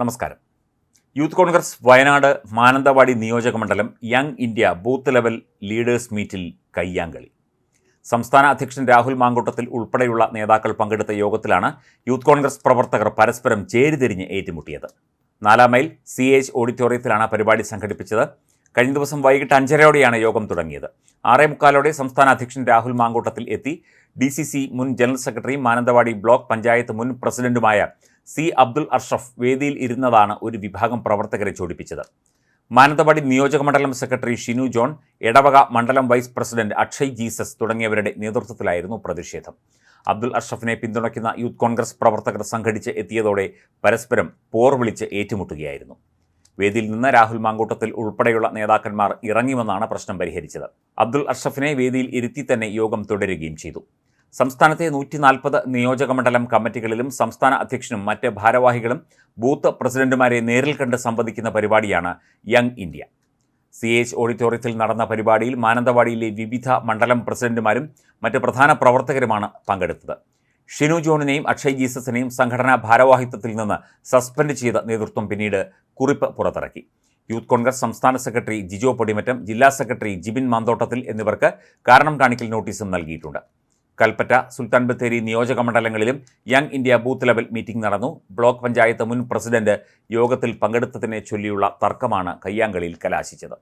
നമസ്കാരം. യൂത്ത് കോൺഗ്രസ് വയനാട് മാനന്തവാടി നിയോജക മണ്ഡലം young India booth level leaders മീറ്റിൽ കയ്യാങ്കളി. സംസ്ഥാന അധ്യക്ഷൻ രാഹുൽ മാങ്കൂട്ടത്തിൽ ഉൾപ്പെടെയുള്ള നേതാക്കൾ പങ്കെടുത്ത യോഗത്തിലാണ് യൂത്ത് കോൺഗ്രസ് പ്രവർത്തകർ പരസ്പരം ചേരിതിരിഞ്ഞ് ഏറ്റുമുട്ടിയത്. നാലാം മൈൽ സി എച്ച് ഓഡിറ്റോറിയത്തിലാണ് പരിപാടി സംഘടിപ്പിച്ചത്. കഴിഞ്ഞ ദിവസം വൈകിട്ട് അഞ്ചരയോടെയാണ് യോഗം തുടങ്ങിയത്. ആറേ മുക്കാലോടെ സംസ്ഥാന അധ്യക്ഷൻ രാഹുൽ മാങ്കൂട്ടത്തിൽ എത്തി. ഡി മുൻ ജനറൽ സെക്രട്ടറിയും മാനന്തവാടി ബ്ലോക്ക് പഞ്ചായത്ത് മുൻ പ്രസിഡന്റുമായ സി അബ്ദുൾ അഷ്റഫ് വേദിയിൽ ഇരുന്നതാണ് ഒരു വിഭാഗം പ്രവർത്തകരെ ചോടിപ്പിച്ചത്. മാനന്തവാടി നിയോജക മണ്ഡലം സെക്രട്ടറി ഷിനു ജോൺ എടവക മണ്ഡലം വൈസ് പ്രസിഡന്റ് അക്ഷയ് ജീസസ് തുടങ്ങിയവരുടെ നേതൃത്വത്തിലായിരുന്നു പ്രതിഷേധം. അബ്ദുൾ അഷ്റഫിനെ പിന്തുണയ്ക്കുന്ന യൂത്ത് കോൺഗ്രസ് പ്രവർത്തകർ സംഘടിച്ച് എത്തിയതോടെ പരസ്പരം പോർ വിളിച്ച് ഏറ്റുമുട്ടുകയായിരുന്നു. വേദിയിൽ നിന്ന് രാഹുൽ മാങ്കൂട്ടത്തിൽ ഉൾപ്പെടെയുള്ള നേതാക്കന്മാർ ഇറങ്ങിവന്നാണ് പ്രശ്നം പരിഹരിച്ചത്. അബ്ദുൾ അഷ്റഫിനെ വേദിയിൽ ഇരുത്തി തന്നെ യോഗം തുടരുകയും ചെയ്തു. സംസ്ഥാനത്തെ നൂറ്റി നാൽപ്പത് നിയോജകമണ്ഡലം കമ്മിറ്റികളിലും സംസ്ഥാന അധ്യക്ഷനും മറ്റ് ഭാരവാഹികളും ബൂത്ത് പ്രസിഡന്റുമാരെ നേരിൽ കണ്ട് സംവദിക്കുന്ന പരിപാടിയാണ് യങ് ഇന്ത്യ. സി എച്ച് ഓഡിറ്റോറിയത്തിൽ നടന്ന പരിപാടിയിൽ മാനന്തവാടിയിലെ വിവിധ മണ്ഡലം പ്രസിഡന്റുമാരും മറ്റ് പ്രധാന പ്രവർത്തകരുമാണ് പങ്കെടുത്തത്. ഷിനു ജോണിനെയും അക്ഷയ് ജീസസിനെയും സംഘടനാ ഭാരവാഹിത്വത്തിൽ നിന്ന് സസ്പെൻഡ് ചെയ്ത നേതൃത്വം പിന്നീട് കുറിപ്പ് പുറത്തിറക്കി. യൂത്ത് കോൺഗ്രസ് സംസ്ഥാന സെക്രട്ടറി ജിജോ പൊടിമറ്റം ജില്ലാ സെക്രട്ടറി ജിബിൻ മാന്തോട്ടത്തിൽ എന്നിവർക്ക് കാരണം കാണിക്കൽ നോട്ടീസും നൽകിയിട്ടുണ്ട്. കൽപ്പറ്റ സുൽത്താൻ ബത്തേരി നിയോജക മണ്ഡലങ്ങളിലും young India booth level meeting നടന്നു. ബ്ലോക്ക് പഞ്ചായത്ത് മുൻ പ്രസിഡന്റ് യോഗത്തിൽ പങ്കെടുത്തതിനെ ചൊല്ലിയുള്ള തർക്കമാണ് കയ്യാങ്കളിയിൽ കലാശിച്ചത്.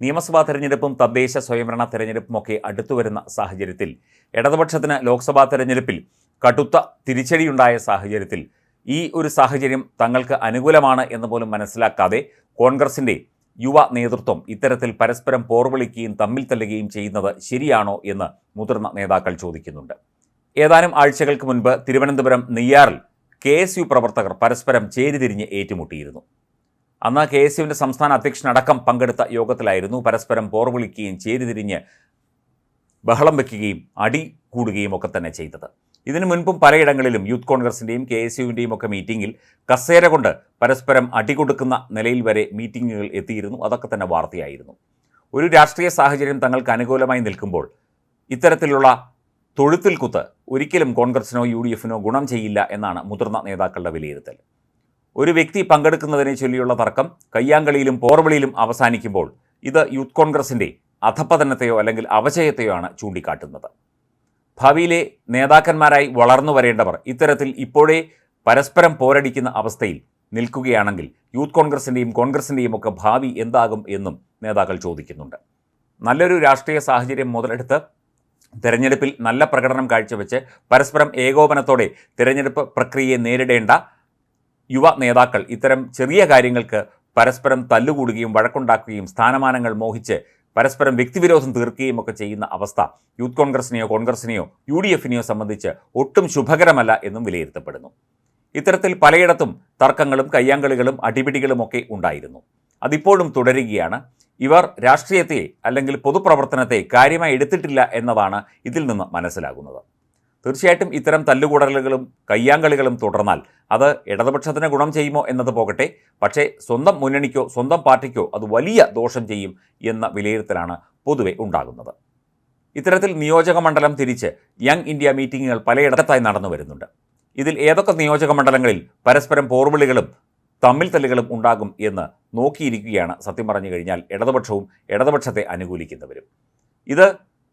നിയമസഭാ തെരഞ്ഞെടുപ്പും തദ്ദേശ സ്വയംഭരണ തെരഞ്ഞെടുപ്പുമൊക്കെ അടുത്തുവരുന്ന സാഹചര്യത്തിൽ ഇടതുപക്ഷത്തിന് ലോക്സഭാ തെരഞ്ഞെടുപ്പിൽ കടുത്ത തിരിച്ചടിയുണ്ടായ സാഹചര്യത്തിൽ ഈ ഒരു സാഹചര്യം തങ്ങൾക്ക് അനുകൂലമാണ് എന്ന് പോലും മനസ്സിലാക്കാതെ കോൺഗ്രസിന്റെ യുവ നേതൃത്വം ഇത്തരത്തിൽ പരസ്പരം പോർവിളിക്കുകയും തമ്മിൽ തല്ലുകയും ചെയ്യുന്നത് ശരിയാണോ എന്ന് മുതിർന്ന നേതാക്കൾ ചോദിക്കുന്നുണ്ട്. ഏതാനും ആഴ്ചകൾക്ക് മുൻപ് തിരുവനന്തപുരം നെയ്യാറിൽ കെ എസ് യു പ്രവർത്തകർ പരസ്പരം ചേരിതിരിഞ്ഞ് ഏറ്റുമുട്ടിയിരുന്നു. അന്ന് കെ എസ് യുവിന്റെ സംസ്ഥാന അധ്യക്ഷനടക്കം പങ്കെടുത്ത യോഗത്തിലായിരുന്നു പരസ്പരം പോർവിളിക്കുകയും ചേരിതിരിഞ്ഞ് ബഹളം വെക്കുകയും അടി കൂടുകയും ഒക്കെ തന്നെ ചെയ്തത്. ഇതിനു മുൻപും പലയിടങ്ങളിലും യൂത്ത് കോൺഗ്രസിന്റെയും കെ എസ് യുവിന്റെയും ഒക്കെ മീറ്റിംഗിൽ കസേര കൊണ്ട് പരസ്പരം അടികൊടുക്കുന്ന നിലയിൽ വരെ മീറ്റിങ്ങുകൾ എത്തിയിരുന്നു. അതൊക്കെ തന്നെ വാർത്തയായിരുന്നു. ഒരു രാഷ്ട്രീയ സാഹചര്യം തങ്ങൾക്ക് അനുകൂലമായി നിൽക്കുമ്പോൾ ഇത്തരത്തിലുള്ള തൊഴുത്തിൽ കുത്ത് ഒരിക്കലും കോൺഗ്രസിനോ യു ഡി എഫിനോ ഗുണം ചെയ്യില്ല എന്നാണ് മുതിർന്ന നേതാക്കളുടെ വിലയിരുത്തൽ. ഒരു വ്യക്തി പങ്കെടുക്കുന്നതിനെ ചൊല്ലിയുള്ള തർക്കം കയ്യാങ്കളിയിലും പോർവിളിയിലും അവസാനിക്കുമ്പോൾ ഇത് യൂത്ത് കോൺഗ്രസിന്റെ അധപ്പതനത്തെയോ അല്ലെങ്കിൽ അവചയത്തെയോ ആണ് ചൂണ്ടിക്കാട്ടുന്നത്. ഭാവിയിലെ നേതാക്കന്മാരായി വളർന്നു വരേണ്ടവർ ഇത്തരത്തിൽ ഇപ്പോഴേ പരസ്പരം പോരടിക്കുന്ന അവസ്ഥയിൽ നിൽക്കുകയാണെങ്കിൽ യൂത്ത് കോൺഗ്രസിന്റെയും കോൺഗ്രസിന്റെയും ഒക്കെ ഭാവി എന്താകും എന്നും നേതാക്കൾ ചോദിക്കുന്നുണ്ട്. നല്ലൊരു രാഷ്ട്രീയ സാഹചര്യം മുതലെടുത്ത് തെരഞ്ഞെടുപ്പിൽ നല്ല പ്രകടനം കാഴ്ചവെച്ച് പരസ്പരം ഏകോപനത്തോടെ തിരഞ്ഞെടുപ്പ് പ്രക്രിയയെ നേരിടേണ്ട യുവ നേതാക്കൾ ഇത്തരം ചെറിയ കാര്യങ്ങൾക്ക് പരസ്പരം തല്ലുകൂടുകയും വഴക്കുണ്ടാക്കുകയും സ്ഥാനമാനങ്ങൾ മോഹിച്ച് പരസ്പരം വ്യക്തിവിരോധം തീർക്കുകയും ഒക്കെ ചെയ്യുന്ന അവസ്ഥ യൂത്ത് കോൺഗ്രസിനെയോ കോൺഗ്രസിനെയോ യു ഡി എഫിനെയോ സംബന്ധിച്ച് ഒട്ടും ശുഭകരമല്ല എന്നും വിലയിരുത്തപ്പെടുന്നു. ഇത്തരത്തിൽ പലയിടത്തും തർക്കങ്ങളും കയ്യാങ്കളികളും അടിപിടികളും ഒക്കെ ഉണ്ടായിരുന്നു. അതിപ്പോഴും തുടരുകയാണ്. ഇവർ രാഷ്ട്രീയത്തെ അല്ലെങ്കിൽ പൊതുപ്രവർത്തനത്തെ കാര്യമായി എടുത്തിട്ടില്ല എന്നതാണ് ഇതിൽ നിന്ന് മനസ്സിലാകുന്നത്. തീർച്ചയായിട്ടും ഇത്തരം തല്ലുകൂടലുകളും കയ്യാങ്കളികളും തുടർന്നാൽ അത് ഇടതുപക്ഷത്തിന് ഗുണം ചെയ്യുമോ എന്നത് പോകട്ടെ. പക്ഷേ സ്വന്തം മുന്നണിക്കോ സ്വന്തം പാർട്ടിക്കോ അത് വലിയ ദോഷം ചെയ്യും എന്ന വിലയിരുത്തലാണ് പൊതുവെ ഉണ്ടാകുന്നത്. ഇത്തരത്തിൽ നിയോജക മണ്ഡലം തിരിച്ച് യങ് ഇന്ത്യ മീറ്റിങ്ങുകൾ പലയിടത്തായി നടന്നു വരുന്നുണ്ട്. ഇതിൽ ഏതൊക്കെ നിയോജക മണ്ഡലങ്ങളിൽ പരസ്പരം പോർവിളികളും തമ്മിൽ തല്ലുകളും ഉണ്ടാകും എന്ന് നോക്കിയിരിക്കുകയാണ് സത്യം പറഞ്ഞു കഴിഞ്ഞാൽ ഇടതുപക്ഷവും ഇടതുപക്ഷത്തെ അനുകൂലിക്കുന്നവരും. ഇത്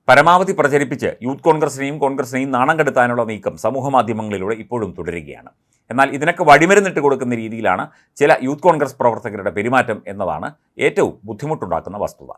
പരമാവധി പ്രചരിപ്പിച്ച് യൂത്ത് കോൺഗ്രസിനെയും കോൺഗ്രസിനെയും നാണം കെടുത്താനുള്ള നീക്കം സമൂഹ മാധ്യമങ്ങളിലൂടെ ഇപ്പോഴും തുടരുകയാണ്. എന്നാൽ ഇതിനൊക്കെ വഴിമരുന്നിട്ട് കൊടുക്കുന്ന രീതിയിലാണ് ചില യൂത്ത് കോൺഗ്രസ് പ്രവർത്തകരുടെ പെരുമാറ്റം എന്നതാണ് ഏറ്റവും ബുദ്ധിമുട്ടുണ്ടാക്കുന്ന വസ്തുത.